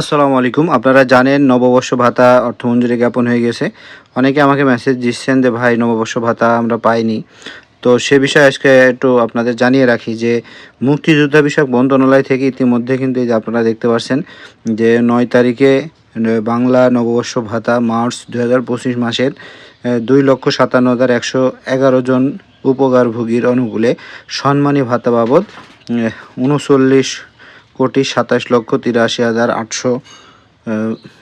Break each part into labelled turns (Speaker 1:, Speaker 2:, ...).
Speaker 1: আসসালামু আলাইকুম। আপনারা জানেন নববর্ষ ভাতা অর্থমঞ্জুরি জ্ঞাপন হয়ে গেছে। অনেকে আমাকে মেসেজ দিচ্ছেন যে, ভাই, নববর্ষ ভাতা আমরা পাইনি। তো সে বিষয়ে আজকে একটু আপনাদের জানিয়ে রাখি যে, মুক্তিযোদ্ধা বিষয়ক মন্ত্রণালয় থেকে ইতিমধ্যে কিন্তু এই যে আপনারা দেখতে পাচ্ছেন যে, নয় তারিখে বাংলা নববর্ষ ভাতা মার্চ দু হাজার পঁচিশ মাসের দুই লক্ষ সাতান্ন হাজার একশো এগারো জন উপকারভোগীর অনুকূলে সম্মানী ভাতা বাবদ উনচল্লিশ কোটি সাতাশ লক্ষ তিরাশি হাজার আটশো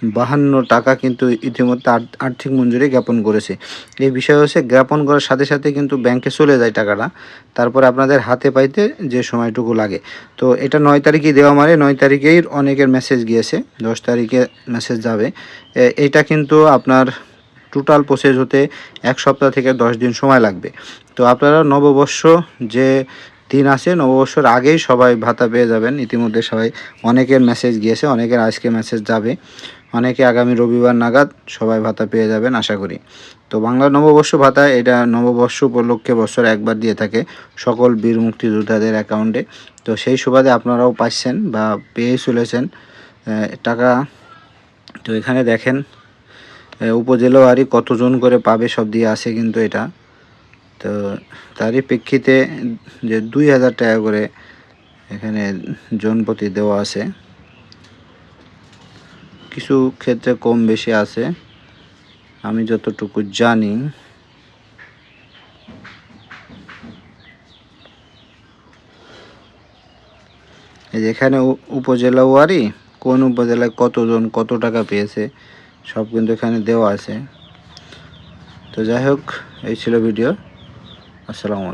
Speaker 1: বাহান্ন টাকা কিন্তু ইতিমধ্যে আর্থ- আর্থিক মঞ্জুরি জ্ঞাপন করেছে। এই বিষয় হচ্ছে জ্ঞাপন করার সাথে সাথে কিন্তু ব্যাংকে চলে যায় টাকাটা। তারপরে আপনাদের হাতে পাইতে যে সময়টুকু লাগে। তো এটা নয় তারিখে দেওয়া মানে নয় তারিখেই অনেকের মেসেজ গিয়েছে, দশ তারিখে মেসেজ যাবে। এটা কিন্তু আপনার টোটাল প্রসেস হতে এক সপ্তাহ থেকে দশ দিন সময় লাগবে। তো আপনারা নববর্ষ যে দিন আছে নববর্ষর আগেই সবাই ভাতা পেয়ে যাবেন। ইতিমধ্যে সবাই অনেকের মেসেজ গিয়েছে, অনেকের আজকে মেসেজ যাবে। অনেকে আগামী রবিবার নাগাদ সবাই ভাতা পেয়ে যাবেন, আশা করি। তো বাংলা নববর্ষ ভাতা, এটা নববর্ষ উপলক্ষে বছর একবার দিয়ে থাকে সকল বীর মুক্তিযোদ্ধাদের অ্যাকাউন্টে তো সেই সুবাদে আপনারাও পাচ্ছেন বা পেয়ে চলেছেন টাকা। তো এখানে দেখেন উপজেলাওয়ারি কতজন করে পাবে সব দিয়ে আছে কিন্তু এটা। তো তারই প্রেক্ষিতে যে দুই হাজার টাকা করে এখানে জনপ্রতি দেওয়া আছে। কিছু ক্ষেত্রে কম বেশি আছে। আমি যতটুকু জানি। এই যে এখানে উপজেলা ওয়ারি, কোন উপজেলায় কতজন কত টাকা পেয়েছে, সব কিন্তু এখানে দেওয়া আছে। তো যাই হোক, এই ছিল ভিডিও। আসসালামু আলাইকুম।